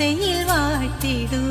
ആശയിൽ വാഴ്ത്തിടൂ.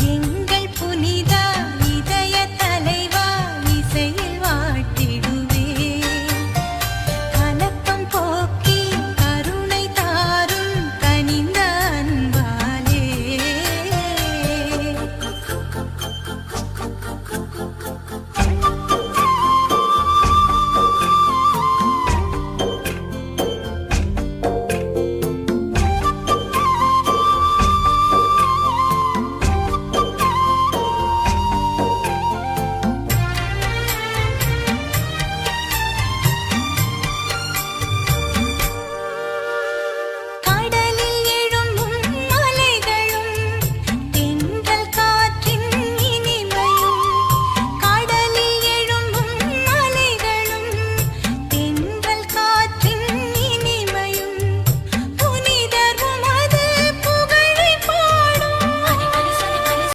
yin